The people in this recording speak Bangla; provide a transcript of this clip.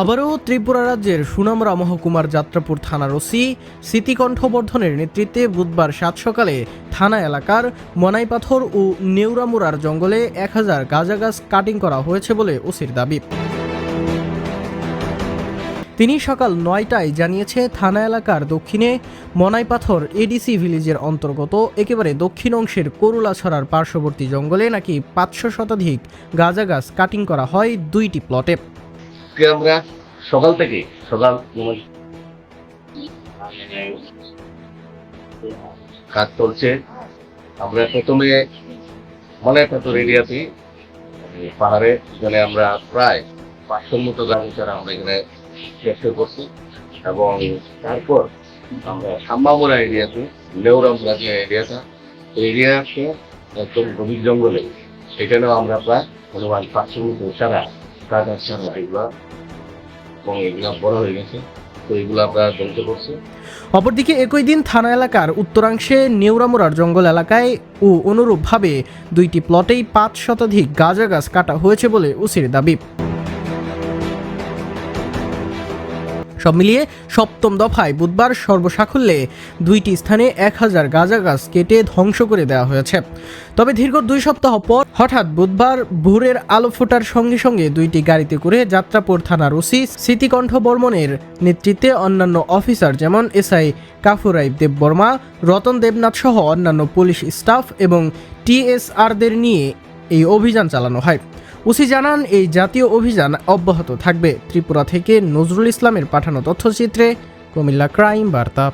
আবারও ত্রিপুরা রাজ্যের সুনামরা মহকুমার যাত্রাপুর থানার ওসি স্মৃতিকণ্ঠবর্ধনের নেতৃত্বে বুধবার সাত সকালে থানা এলাকার মনাইপাথর ও নেউরামুরার জঙ্গলে এক হাজার গাঁজা গাছ কাটিং করা হয়েছে বলে ওসির দাবি। তিনি সকাল নয়টায় জানিয়েছে, থানা এলাকার দক্ষিণে মনাইপাথর এডিসি ভিলেজের অন্তর্গত একেবারে দক্ষিণ অংশের করুলাছড়ার পার্শ্ববর্তী জঙ্গলে নাকি পাঁচশো শতাধিক গাঁজা গাছ কাটিং করা হয় দুইটি প্লটে। আজকে আমরা সকাল থেকে, সকাল কাজ চলছে। আমরা প্রথমে মনে পাথর এরিয়াতে পাহাড়ে এখানে আমরা প্রায় পাঁচশোর মতো গাড়ি ছাড়া আমরা এখানে চেষ্টা করছি এবং তারপর আমরা সাম্বামোড়া এরিয়াতে নেওরামপুরা যে এরিয়াটা এরিয়াতে একদম গভীর জঙ্গলে, সেখানেও আমরা প্রায় অনুমান পাঁচশোর মতো ছাড়া ছাড়া এগুলা এবং এগুলা বড় হয়ে গেছে। তো এগুলো আমরা করছি। অপরদিকে একই দিন থানা এলাকার উত্তরাংশে নেওরামোড়ার জঙ্গল এলাকায় ও অনুরূপভাবে দুইটি প্লটেই পাঁচ শতাধিক গাঁজা গাছ কাটা হয়েছে বলে ওসির দাবি। সব মিলিয়ে সপ্তম দফায় বুধবার সর্বসাকুল্যে দুইটি স্থানে এক হাজার গাঁজা গাছ কেটে ধ্বংস করে দেওয়া হয়েছে। তবে দীর্ঘ দুই সপ্তাহ পর হঠাৎ বুধবার ভোরের আলো ফোটার সঙ্গে সঙ্গে দুইটি গাড়িতে করে যাত্রাপুর থানার ওসি স্মৃতিকণ্ঠ বর্মনের নেতৃত্বে অন্যান্য অফিসার যেমন এসআই কাফুরাই দেববর্মা, রতন দেবনাথ সহ অন্যান্য পুলিশ স্টাফ এবং টিএসআরদের নিয়ে এই অভিযান চালানো হয়। ওসি জানান, এই জাতীয় অভিযান অব্যাহত থাকবে। ত্রিপুরা থেকে নজরুল ইসলামের পাঠানো তথ্যচিত্রে কুমিল্লা ক্রাইম বার্তা।